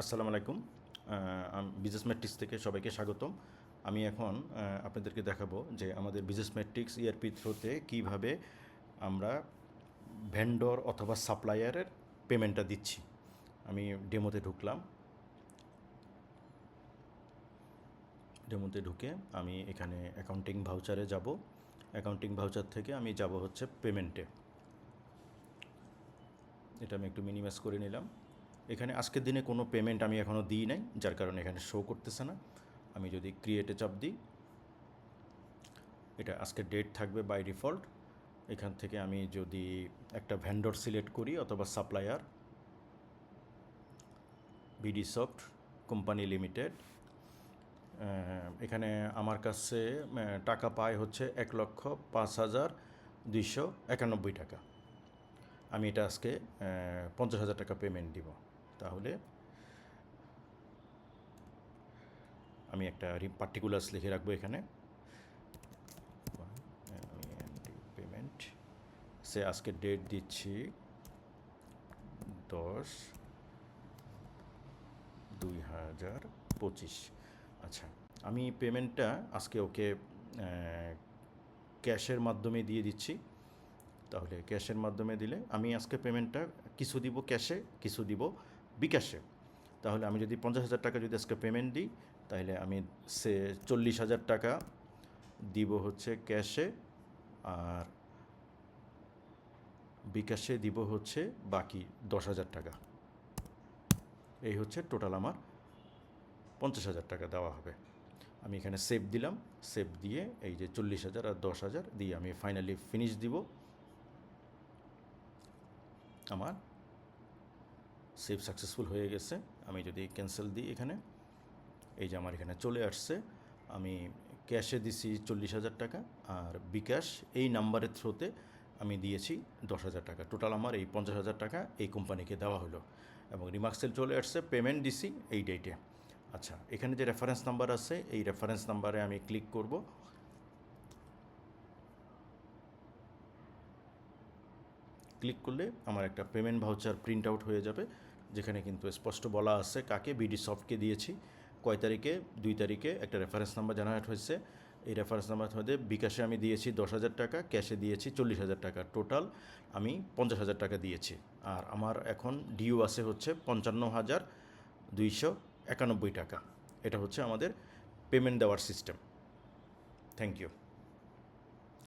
আসসালামু আলাইকুম। Business matrix থেকে সবাইকে স্বাগতম। আমি এখন আপনাদেরকে দেখাবো যে আমাদের বিজনেস ম্যাট্রিক্স ইআরপি থ্রোতে কীভাবে আমরা ভেন্ডর অথবা সাপ্লায়ারের পেমেন্টটা দিচ্ছি। আমি ডেমোতে ঢুকলাম। ডেমোতে ঢুকে আমি এখানে অ্যাকাউন্টিং ভাউচারে যাব। অ্যাকাউন্টিং ভাউচার থেকে আমি যাব হচ্ছে পেমেন্টে এটা আমি একটু মিনিমাইজ করে নিলাম। এখানে আজকের দিনে কোনো পেমেন্ট আমি এখনও দিই নাই, যার কারণে এখানে শো করতেছে না। আমি যদি ক্রিয়েটে চাপ দিই, এটা আজকে ডেট থাকবে বাই ডিফল্ট এখান থেকে আমি যদি একটা ভ্যান্ডর সিলেক্ট করি অথবা supplier BD soft company limited এখানে আমার কাছে টাকা পায় হচ্ছে এক লক্ষ পাঁচ হাজার দুইশো একানব্বই টাকা। আমি এটা আজকে পঞ্চাশ হাজার টাকা পেমেন্ট দিব। তাহলে আমি একটা পার্টিকুলার্স লিখে রাখব এখানে। পেমেন্ট সে আজকে ডেট দিচ্ছি দশ দুই হাজার পঁচিশ। আচ্ছা আমি পেমেন্টটা আজকে ওকে ক্যাশের মাধ্যমে দিয়ে দিচ্ছি। তাহলে ক্যাশের মাধ্যমে দিলে আমি আজকে পেমেন্টটা কিছু দিব ক্যাশে, কিছু দিব বিকাশে, তাহলে আমি যদি পঞ্চাশ হাজার টাকা যদি আজকে পেমেন্ট দিই, তাহলে আমি সে চল্লিশ হাজার টাকা দিব হচ্ছে ক্যাশে আর বিকাশে দিব হচ্ছে বাকি দশ হাজার টাকা। এই হচ্ছে টোটাল আমার পঞ্চাশ হাজার টাকা দেওয়া হবে। আমি এখানে সেভ দিলাম সেভ দিয়ে এই যে চল্লিশ হাজার আর দশ হাজার দিয়ে আমি ফাইনালি ফিনিশ দিব। আমার সেভ সাকসেসফুল হয়ে গেছে। আমি যদি ক্যান্সেল দিই এখানে, এই যে আমার এখানে চলে আসছে, আমি ক্যাশে দিছি চল্লিশ হাজার টাকা আর বিকাশ এই নাম্বারের থ্রোতে আমি দিয়েছি দশ হাজার টাকা। টোটাল আমার এই পঞ্চাশ হাজার টাকা এই কোম্পানিকে দেওয়া হলো এবং রিমার্কসেল চলে আসছে পেমেন্ট দিছি এই ডেটে আচ্ছা এখানে যে রেফারেন্স নাম্বার আছে, এই রেফারেন্স নাম্বারে আমি ক্লিক করব। ক্লিক করলে আমার একটা পেমেন্ট ভাউচার প্রিন্ট আউট হয়ে যাবে, যেখানে কিন্তু স্পষ্ট বলা আছে কাকে বিডি সফটকে দিয়েছি, কয় তারিখে, দুই তারিখে একটা রেফারেন্স নাম্বার জেনারেট হয়েছে। এই রেফারেন্স নাম্বার মধ্যে বিকাশে আমি দিয়েছি দশ হাজার টাকা ক্যাশে দিয়েছি চল্লিশ হাজার টাকা। টোটাল আমি পঞ্চাশ হাজার টাকা দিয়েছি। আর আমার এখন ডিউ আছে হচ্ছে পঞ্চান্ন হাজার দুইশো একানব্বই টাকা। এটা হচ্ছে আমাদের পেমেন্ট দেওয়ার সিস্টেম থ্যাংক ইউ